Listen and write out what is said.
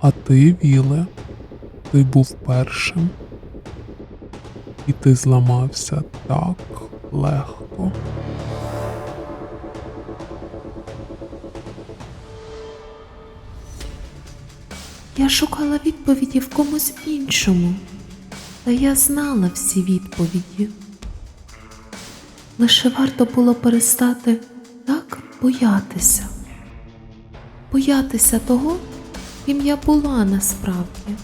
А ти, Віле, ти був першим. І ти зламався так легко. Я шукала відповіді в комусь іншому, та я знала всі відповіді. Лише варто було перестати так боятися, боятися того, ким я була насправді.